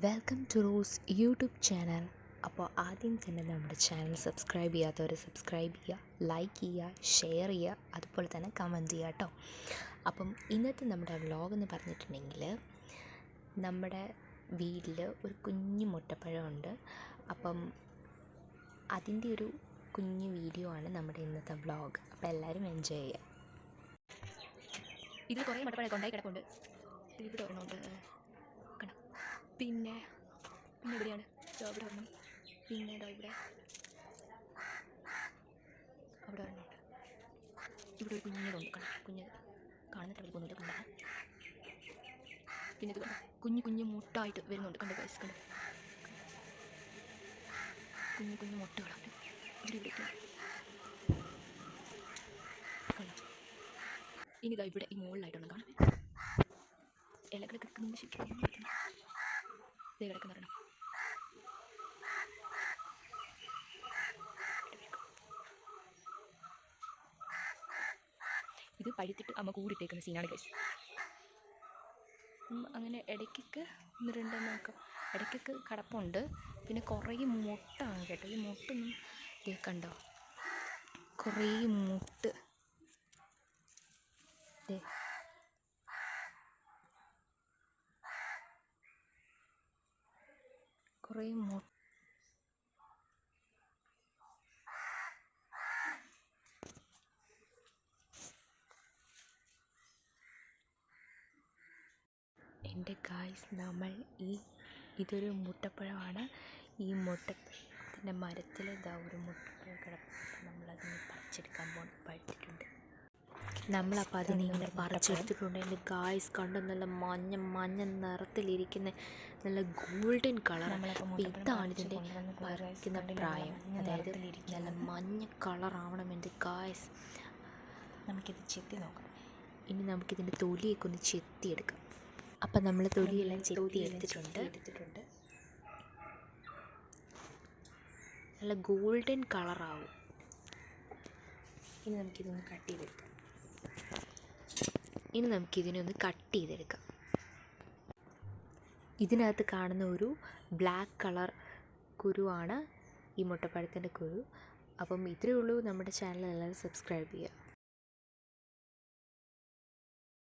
Welcome to Rose YouTube channel അപ്പോൾ ആദ്യം തന്നെ നമ്മുടെ ചാനൽ സബ്സ്ക്രൈബ് ചെയ്യാത്തവർ സബ്സ്ക്രൈബ് ചെയ്യുക ലൈക്ക് ചെയ്യുക ഷെയർ ചെയ്യുക അതുപോലെ തന്നെ കമന്റ് ചെയ്യുക കേട്ടോ അപ്പം ഇന്നത്തെ നമ്മുടെ വ്ലോഗ് എന്ന് പറഞ്ഞിട്ടുണ്ടെങ്കിൽ നമ്മുടെ വീട്ടിൽ ഒരു കുഞ്ഞു മുട്ടപ്പഴമുണ്ട് അപ്പം അതിന്റെ ഒരു കുഞ്ഞു വീഡിയോ ആണ് നമ്മുടെ ഇന്നത്തെ വ്ലോഗ് അപ്പോൾ എല്ലാവരും എൻജോയ് ചെയ്യുക. ഇതിൽ കുറേ മുട്ടപ്പഴമൊക്കെ കൊണ്ടായി കിടപ്പുണ്ട്. ഇവിടെ ഒരെണ്ണമുണ്ട് പിന്നെ പിന്നെ ഇവിടെയാണ്. ഇവിടെ ഒരെണ്ണം പിന്നെ ഇവിടെ. അവിടെ ഇവിടെ ഒരു കുഞ്ഞതുണ്ട് കണ്ട കുഞ്ഞത് കാണുന്നിട്ട് വലിപ്പമൊന്നുമില്ല കണ്ടോ? പിന്നെ കുഞ്ഞു കുഞ്ഞു മുട്ടായിട്ട് വരുന്നുണ്ട്. കണ്ട ഗൈസ് കണ്ടോ? കുഞ്ഞു കുഞ്ഞു മുട്ടകളാണ്. ഇനി ഇതാ ഇവിടെ ഈ മുകളിലായിട്ടൊന്നും കാണാം. ഇലകളൊക്കെ കിടക്കുന്നത് ശരിക്കും ദേ കിടക്കുന്നുണ്ടോ ഇത് പഴുത്തിട്ട് അമ്മ കൂടിട്ടേക്കുന്ന സീനാണ് ഗൈസ് അങ്ങനെ ഇടയ്ക്കൊക്കെ ഒന്ന് രണ്ടെണ്ണം നോക്കാം. ഇടയ്ക്കൊക്കെ കടപ്പുണ്ട്. പിന്നെ കുറേ മുട്ടാണ് കേട്ടോ. ഈ മുട്ടൊന്നും കേൾക്കണ്ടോ കണ്ടോ? കുറേ മുട്ട്. ദേ. കുറേ എന്റെ ഗായ്സ് നമ്മൾ ഈ ഇതൊരു മുട്ടപ്പഴമാണ്. ഈ മുട്ടത്തിന്റെ മരത്തിൽ ഇതാ ഒരു മുട്ടപ്പഴം കിടപ്പുണ്ട്. നമ്മളപ്പോൾ അതിനെ ഇങ്ങനെ പറിച്ചെടുത്തിട്ടുണ്ട് എന്റെ ഗായ്സ് കണ്ട്? നല്ല മഞ്ഞ മഞ്ഞ നിറത്തിലിരിക്കുന്ന നല്ല ഗോൾഡൻ കളർ അപ്പോൾ ഇതാണ് ഇതിന്റെ പറിക്കുന്ന പ്രായം. അതായത് നല്ല മഞ്ഞ കളറാവണം എന്റെ ഗായ്സ് നമുക്കിത് ചെത്തി നോക്കാം. ഇനി നമുക്കിതിന്റെ തൊലിയൊക്കെ ഒന്ന് ചെത്തിയെടുക്കാം. അപ്പം നമ്മൾ തൊലിയെല്ലാം ചെത്തി എടുത്തിട്ടുണ്ട്. എടുത്തിട്ടുണ്ട് നല്ല ഗോൾഡൻ കളറാവും ഇനി നമുക്കിതൊന്ന് കട്ട് ചെയ്തെടുക്കാം. ഇനി നമുക്കിതിനെ ഒന്ന് കട്ട് ചെയ്തെടുക്കാം. ഇതിനകത്ത് കാണുന്ന ഒരു ബ്ലാക്ക് കളർ കുരുവാണ് ഈ മുട്ടപ്പഴത്തിന്റെ കുരു. അപ്പം ഇത്രയേ ഉള്ളൂ. നമ്മുടെ ചാനൽ എല്ലാവരും സബ്സ്ക്രൈബ് ചെയ്യുക.